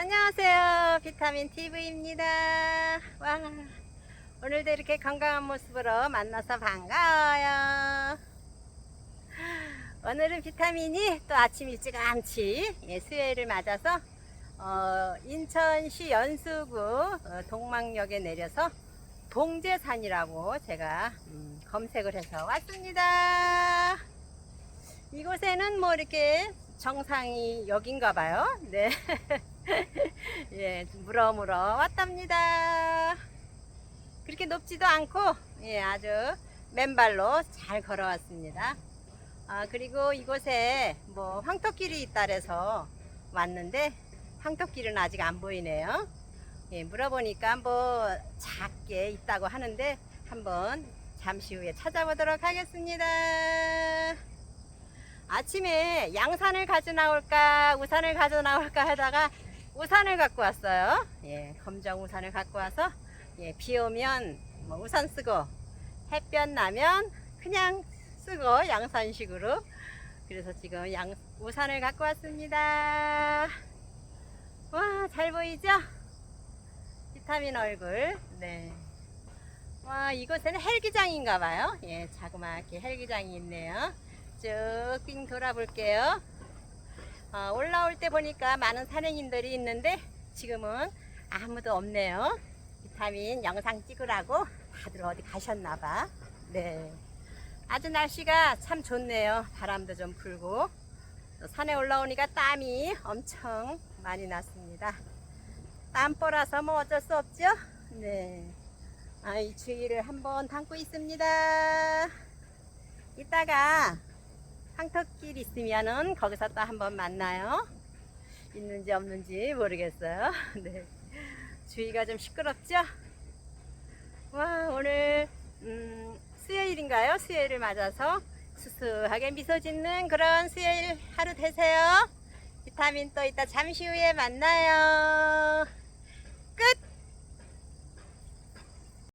안녕하세요. 비타민 TV입니다. 와, 오늘도 이렇게 건강한 모습으로 만나서 반가워요. 오늘은 비타민이 또 아침 일찌감치 예, 수요일을 맞아서 어, 인천시 연수구 어, 동막역에 내려서 동제산이라고 제가 음, 검색을 해서 왔습니다. 이곳에는 뭐 이렇게 정상이 여긴가 봐요. 네. 예, 물어 물어 왔답니다. 그렇게 높지도 않고, 예, 아주 맨발로 잘 걸어왔습니다. 아, 그리고 이곳에 뭐 황토길이 있다 그래서 왔는데, 황토길은 아직 안 보이네요. 예, 물어보니까 뭐 작게 있다고 하는데, 한번 잠시 후에 찾아보도록 하겠습니다. 아침에 양산을 가져 나올까 우산을 가져 나올까 하다가 우산을 갖고 왔어요. 예, 검정 우산을 갖고 와서 예, 비 오면 뭐 우산 쓰고 햇볕 나면 그냥 쓰고 양산식으로 그래서 지금 양 우산을 갖고 왔습니다. 와, 잘 보이죠? 비타민 얼굴. 네. 와, 이곳에는 헬기장인가 봐요. 예, 자그맣게 헬기장이 있네요. 쭉 빙 돌아볼게요. 어, 올라올 때 보니까 많은 산행인들이 있는데 지금은 아무도 없네요. 비타민 영상 찍으라고 다들 어디 가셨나봐. 네. 아주 날씨가 참 좋네요. 바람도 좀 불고. 또 산에 올라오니까 땀이 엄청 많이 났습니다. 땀보라서 뭐 어쩔 수 없죠? 네. 아, 이 주위를 한번 담고 있습니다. 이따가 황토길 있으면은 거기서 또 한번 만나요. 있는지 없는지 모르겠어요. 네. 주위가 좀 시끄럽죠? 와, 오늘, 음, 수요일인가요? 수요일을 맞아서 수수하게 미소 짓는 그런 수요일 하루 되세요. 비타민 또 이따 잠시 후에 만나요. 끝!